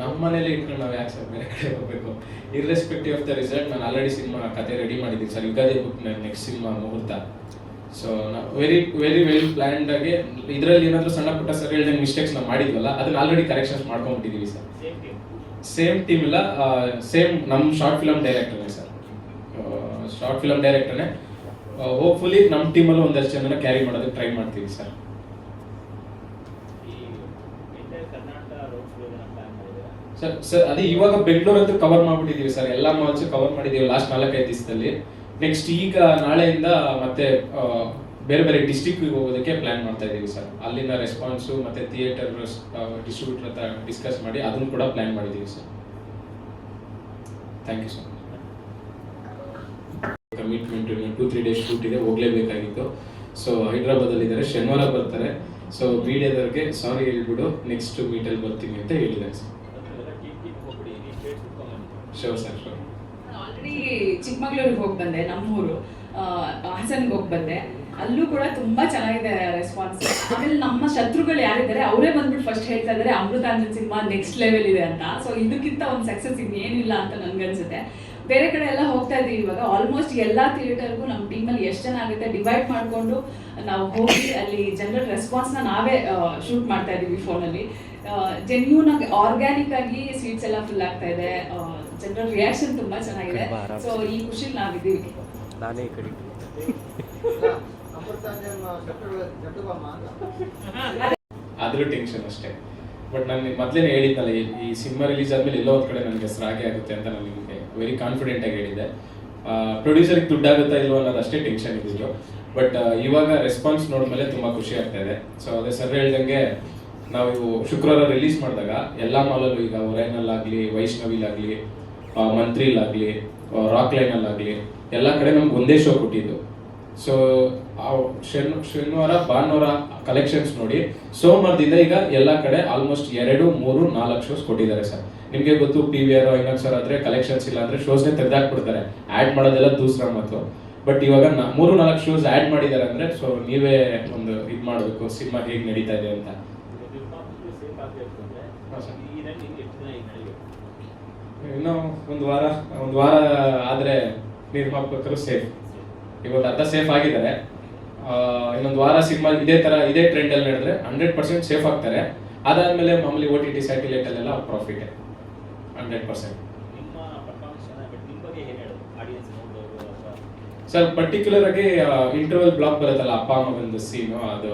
ನಮ್ಮ ಮನೇಲಿ ಇಟ್ಕೊಂಡು ನಾವು ಯಾಕೆ ಸರ್ ಬೇರೆ ಕಡೆ ಹೋಗ್ಬೇಕು? ಇರ್ರೆಸ್ಪೆಕ್ಟಿವ್ ಆಫ್ ದ ರಿಸಲ್ಟ್ ನಾನು ಆಲ್ರೆಡಿ ಸಿನಿಮಾ ಕತೆ ರೆಡಿ ಮಾಡಿದ್ದೀನಿ sir. Ugadi book next cinema ಮುಹೂರ್ತ. ಸೊ ನಾವು ವೆರಿ ವೆರಿ ವೆಲ್ ಪ್ಲ್ಯಾಂಡ್ ಆಗಿ ಇದರಲ್ಲಿ ಏನಾದರೂ ಸಣ್ಣ ಪುಟ್ಟ ಸರ್ ಹೇಳ್ದಂಗೆ ಮಿಸ್ಟೇಕ್ಸ್ ನಾವು ಮಾಡಿದ್ವಲ್ಲ, ಅದನ್ನ ಆಲ್ರೆಡಿ ಕರೆಕ್ಷನ್ಸ್ ಮಾಡ್ಕೊಂಡ್ಬಿಟ್ಟಿದ್ದೀವಿ ಸರ್. ಸೇಮ್ ಟೀಮ್ ಇಲ್ಲ ಸೇಮ್ ನಮ್ಮ ಶಾರ್ಟ್ ಫಿಲಮ್ ಡೈರೆಕ್ಟರ್ನೇ ಸರ್. ಶಾರ್ಟ್ ಫಿಲಮ್ ಡೈರೆಕ್ಟರ್ನೇ ಹೋಪ್ಫುಲಿ ನಮ್ಮ ಟೀಮಲ್ಲೂ ಒಂದಷ್ಟು ಜನನ ಕ್ಯಾರಿ ಮಾಡೋದಕ್ಕೆ ಟ್ರೈ ಮಾಡ್ತೀವಿ ಸರ್ ಈ inter Karnataka road show plan ಮಾಡಿದ್ದೀರಾ ಸರ್ ಸರ್ ಅದೇ ಇವಾಗ ಬೆಂಗಳೂರು ಅಂತೂ ಕವರ್ ಮಾಡ್ಬಿಟ್ಟಿದೀವಿ ಸರ್ ಎಲ್ಲ ಮಾಲ್ಸ್ ಕವರ್ ಮಾಡಿದೀವಿ ಲಾಸ್ಟ್ ನಾಲ್ಕೈದು ದಿವಸದಲ್ಲಿ. ನೆಕ್ಸ್ಟ್ ಈಗ ನಾಳೆಯಿಂದ ಮತ್ತೆ ಬೇರೆ ಬೇರೆ ಡಿಸ್ಟಿಕ್ ಹೋಗೋದಕ್ಕೆ ಪ್ಲಾನ್ ಮಾಡ್ತಾ ಇದ್ದೀವಿ ಸರ್ ಅಲ್ಲಿನ ರೆಸ್ಪಾನ್ಸು ಮತ್ತೆ ಥಿಯೇಟರ್ ಡಿಸ್ಟ್ರಿಬ್ಯೂಟರ್ ಹತ್ರ ಡಿಸ್ಕಸ್ ಮಾಡಿ ಅದನ್ನು ಕೂಡ ಪ್ಲಾನ್ ಮಾಡಿದೀವಿ sir thank you sir commitment two three days shoot ಇದೆ, ಹೋಗ್ಲೇಬೇಕಾಗಿತ್ತು. ಸೊ ಹೈದ್ರಾಬಾದಲ್ಲಿ ಇದ್ದಾರೆ ಶನಿವಾರ ಬರ್ತಾರೆ. ಸೊ ಮೀಡಿಯಾದವ್ರಿಗೆ ಸಾರಿ ಹೇಳ್ಬಿಡು ನೆಕ್ಸ್ಟ್ ಮೀಟಲ್ಲಿ ಬರ್ತೀನಿ ಅಂತ ಹೇಳಿದೆ sir sure sir sure already ಚಿಕ್ಕಮಗಳೂರಿಗೆ ಹೋಗಿ ಬಂದೆ, ನಮ್ಮೂರು. ಹಾಸನ್ಗೆ ಹೋಗಿ ಬಂದೆ. ಅಲ್ಲೂ ಕೂಡ ತುಂಬಾ ಚೆನ್ನಾಗಿದೆ ರೆಸ್ಪಾನ್ಸ್ ಆಮೇಲೆ ನಮ್ಮ ಶತ್ರುಗಳು ಯಾರಿದ್ದಾರೆ, ಅವರೇ ಬಂದ್ಬಿಟ್ಟು ಫಸ್ಟ್ ಹೇಳ್ತಾ ಇದ್ದಾರೆ, ಅಮೃತಾಂಜನ್ ಸಿನಿಮಾ ನೆಕ್ಸ್ಟ್ ಲೆವೆಲ್ ಇದೆ ಅಂತ. ಸೊ ಇದಕ್ಕಿಂತ ಒಂದು ಸಕ್ಸಸ್ ಇನ್ನೇನಿಲ್ಲ ಅಂತ ನನ್ಗನ್ಸುತ್ತೆ ಬೇರೆ ಕಡೆ ಎಲ್ಲ ಹೋಗ್ತಾ ಇದೀವಿ ಇವಾಗ ಆಲ್ಮೋಸ್ಟ್ ಎಲ್ಲಾ ಥಿಯೇಟರ್ಗೂ ನಮ್ಮ ಟೀಮಲ್ಲಿ ಎಷ್ಟು ಜನ ಆಗುತ್ತೆ ಡಿವೈಡ್ ಮಾಡಿಕೊಂಡು ನಾವು ಹೋಗಿ ಅಲ್ಲಿ ಜನರಲ್ ರೆಸ್ಪಾನ್ಸ್ನ ನಾವೇ ಶೂಟ್ ಮಾಡ್ತಾ ಇದೀವಿ ಫೋನಲ್ಲಿ ಜೆನ್ಯೂನ್ ಆಗಿ ಆರ್ಗ್ಯಾನಿಕ್ ಆಗಿ ಸೀಟ್ಸ್ ಎಲ್ಲ ಫುಲ್ ಆಗ್ತಾ ಇದೆ. ಜನರಲ್ ರಿಯಾಕ್ಷನ್ ತುಂಬಾ ಚೆನ್ನಾಗಿದೆ. ಸೊ ಈ ಖುಷಿಲಿ ನಾವಿದ್ದೀವಿ. ನಾನೇ ಕಡೆ. ಆದ್ರೂ ಟೆನ್ಷನ್ ಅಷ್ಟೇ. ಬಟ್ ನಾನು ಮೊದಲೇ ಹೇಳಿದ್ನಲ್ಲ ಈ- ಈ ಸಿನಿಮಾ ರಿಲೀಸ್ ಆದ್ಮೇಲೆ ಎಲ್ಲೋ ಒಂದ್ ಕಡೆ ನನಗೆ ಹೆಸರು ಆಗೇ ಆಗುತ್ತೆ ಅಂತ ನಾನು ನಿಮಗೆ ವೆರಿ ಕಾನ್ಫಿಡೆಂಟ್ ಆಗಿ ಹೇಳಿದ್ದೆ. ಪ್ರೊಡ್ಯೂಸರ್ಗೆ ದುಡ್ಡಾಗುತ್ತಾ ಇಲ್ವೋ ಅನ್ನೋದು ಅಷ್ಟೇ ಟೆನ್ಷನ್ ಇದ್ದಿದ್ದು ಬಟ್ ಇವಾಗ ರೆಸ್ಪಾನ್ಸ್ ನೋಡಿದ್ಮೇಲೆ ತುಂಬಾ ಖುಷಿ ಆಗ್ತಾ ಇದೆ. ಸೊ ಅದೇ ಸರ್ ಹೇಳ್ದಂಗೆ ನಾವು ಶುಕ್ರವಾರ ರಿಲೀಸ್ ಮಾಡಿದಾಗ ಎಲ್ಲಾ ಮಾಲಲ್ಲೂ ಈಗ ಒರೈನಲ್ಲಾಗಲಿ ವೈಷ್ಣವಿಲಾಗಲಿ ಮಂತ್ರಿಲಾಗಲಿ ರಾಕ್ ಲೈನಲ್ಲಾಗಲಿ ಎಲ್ಲ ಕಡೆ ನಮ್ಗೆ ಒಂದೇ ಶೋ ಕೊಟ್ಟಿದ್ದು. ಸೊ ಶನ್, ಶನಿವಾರ, ಭಾನುವಾರ ಕಲೆಕ್ಷನ್ಸ್ ನೋಡಿ, ಸೋಮವಾರದಿಂದ ಈಗ ಎಲ್ಲ ಕಡೆ ಆಲ್ಮೋಸ್ಟ್ ಎರಡು, ಮೂರು, ನಾಲ್ಕು ಶೋಸ್ ಕೊಟ್ಟಿದ್ದಾರೆ ಸರ್ ನಿಮಗೆ ಗೊತ್ತು ಪಿ ವಿ ಆರ್ ಇನ್ನೊಂದು ಸರ್ ಆದ್ರೆ ಕಲೆಕ್ಷನ್ಸ್ ಇಲ್ಲ ಅಂದ್ರೆ ಶೋಸ್ನೇ ತೆಗೆದಾಕ್ಬಿಡ್ತಾರೆ. ಆಡ್ ಮಾಡೋದೆಲ್ಲ ದೂಸರ ಮತ್ತು ಬಟ್ ಇವಾಗ ಮೂರು, ನಾಲ್ಕು ಶೋಸ್ ಆಡ್ ಮಾಡಿದ್ದಾರೆ ಅಂದ್ರೆ ಸೊ ನೀವೇ ಒಂದು ಇದು ಮಾಡಬೇಕು, ಸಿನಿಮಾ ಹೇಗೆ ನಡೀತಾ ಇದೆ ಅಂತ. ಇನ್ನೂ ಒಂದು ವಾರ ಒಂದು ವಾರ ಆದ್ರೆ ನಿರ್ಮಾಪಕರು ಸೇಫ್ ಇವಾಗ ಅರ್ಧ ಸೇಫ್ ಆಗಿದ್ದಾರೆ. ಇನ್ನೊಂದು ವಾರ ಸಿನಿಮಾ ಇದೇ ತರ ಇದೇ ಟ್ರೆಂಡ್ ಅಲ್ಲಿ ನಡೆದ್ರೆ ಹಂಡ್ರೆಡ್ ಪರ್ಸೆಂಟ್ ಸೇಫ್ ಆಗ್ತಾರೆ. ಅದಾದಮೇಲೆ ಮಾಮೂಲಿ ಓ ಟಿ ಟಿ ಸ್ಯಾಟಿಲೈಟ್ ಅಲ್ಲೆಲ್ಲ profit hundred percent sir particular ಆಗಿ ಇಂಟರ್ವಲ್ ಬ್ಲಾಕ್ ಬರುತ್ತಲ್ಲ ಅಪ್ಪ ಅಮ್ಮಗೊಂದು ಸೀನು ಅದು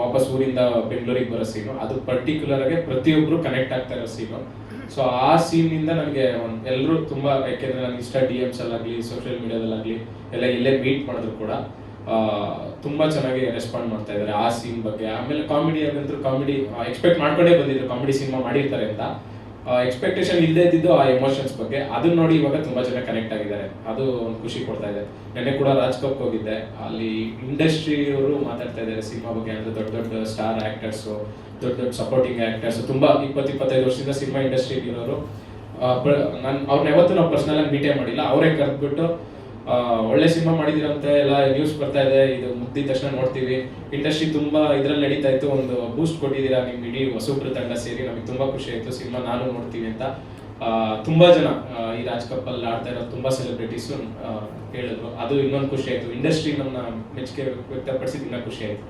ವಾಪಸ್ ಊರಿಂದ ಬೆಂಗಳೂರಿಗೆ ಬರೋ ಸೀನು ಅದು ಪರ್ಟಿಕ್ಯುಲರ್ ಆಗಿ ಪ್ರತಿಯೊಬ್ರು ಕನೆಕ್ಟ್ ಆಗ್ತಾ ಇರೋ ಸೀನು ಸೊ ಆ ಸೀನ್ ಇಂದ ನನಗೆ ಎಲ್ಲರೂ ತುಂಬಾ, ಯಾಕೆಂದ್ರೆ ನಾನು ಇಷ್ಟ ಡಿ ಎಮ್ಸ್ ಅಲ್ಲಾಗ್ಲಿ ಸೋಷಿಯಲ್ ಮೀಡಿಯಾದಲ್ಲಾಗ್ಲಿ ಎಲ್ಲ ಇಲ್ಲೇ ಮೀಟ್ ಮಾಡಿದ್ರು ಕೂಡ ತುಂಬಾ ಚೆನ್ನಾಗಿ ರೆಸ್ಪಾಂಡ್ ಮಾಡ್ತಾ ಇದ್ದಾರೆ ಆ ಸೀನ್ ಬಗ್ಗೆ. ಆಮೇಲೆ ಕಾಮಿಡಿ ಅಂತ ಕಾಮಿಡಿ ಎಕ್ಸ್ಪೆಕ್ಟ್ ಮಾಡ್ಕೊಂಡೇ ಬಂದಿದ್ರು. ಕಾಮಿಡಿ ಸಿನಿಮಾ ಮಾಡಿರ್ತಾರೆ ಅಂತ. ಎಕ್ಸ್ಪೆಕ್ಟೇಷನ್ ಇಲ್ಲದೆ ಇದ್ದಿದ್ದು ಆ ಎಮೋಷನ್ಸ್ ಬಗ್ಗೆ. ಅದನ್ನ ನೋಡಿ ಇವಾಗ ತುಂಬಾ ಜನ ಕನೆಕ್ಟ್ ಆಗಿದ್ದಾರೆ. ಅದು ಒಂದು ಖುಷಿ ಕೊಡ್ತಾ ಇದೆ. ನೆನ್ನೆ ಕೂಡ ರಾಜ್ಕೋಕ್ ಹೋಗಿದ್ದೆ. ಅಲ್ಲಿ ಇಂಡಸ್ಟ್ರಿ ಅವರು ಮಾತಾಡ್ತಾ ಇದ್ದಾರೆ ಸಿನಿಮಾ ಬಗ್ಗೆ. ಅಂದ್ರೆ ದೊಡ್ಡ ದೊಡ್ಡ ಸ್ಟಾರ್ ಆಕ್ಟರ್ಸ್ ದೊಡ್ಡ ದೊಡ್ಡ ಸಪೋರ್ಟಿಂಗ್ ಆಕ್ಟರ್ಸ್ ತುಂಬಾ ಇಪ್ಪತ್ತು ಇಪ್ಪತ್ತೈದು ವರ್ಷದಿಂದ ಸಿನಿಮಾ ಇಂಡಸ್ಟ್ರಿ ಇರೋರು. ನಾನು ಅವ್ರನ್ನ ಯಾವತ್ತೂ ನಾವು ಪರ್ಸನಲ್ ಆಗಿ ಮೀಟೇ ಮಾಡಿಲ್ಲ. ಅವರೇ ಕರೆದ್ಬಿಟ್ಟು ಒಳ್ಳೆ ಸಿನಿಮಾ ಮಾಡಿದಿರಂತೆ, ಎಲ್ಲ ನ್ಯೂಸ್ ಬರ್ತಾ ಇದೆ, ಇದು ಮುದ್ದಿದ ತಕ್ಷಣ ನೋಡ್ತೀವಿ. ಇಂಡಸ್ಟ್ರಿ ತುಂಬಾ ಇದ್ರಲ್ಲಿ ನಡೀತಾ ಇತ್ತು, ಒಂದು ಬೂಸ್ಟ್ ಕೊಟ್ಟಿದ್ದೀರಾ ನಿಮ್ ಇಡೀ ಹೊಸಬ್ರು ತಂಡ ಸೇರಿ, ನಮಗೆ ತುಂಬಾ ಖುಷಿ ಆಯ್ತು, ಸಿನಿಮಾ ನಾನು ನೋಡ್ತೀವಿ ಅಂತ. ತುಂಬಾ ಜನ ಈ ರಾಜ್ ಕಪ್ ಅಲ್ಲಿ ಆಡ್ತಾ ಇರೋ ತುಂಬಾ ಸೆಲೆಬ್ರಿಟೀಸ್ ಹೇಳಿದ್ರು. ಅದು ಇನ್ನೊಂದು ಖುಷಿ ಆಯ್ತು. ಇಂಡಸ್ಟ್ರಿ ನಮ್ಮ ಮೆಚ್ಚುಗೆ ವ್ಯಕ್ತಪಡಿಸಿದ ಇನ್ನ ಖುಷಿ ಆಯ್ತು.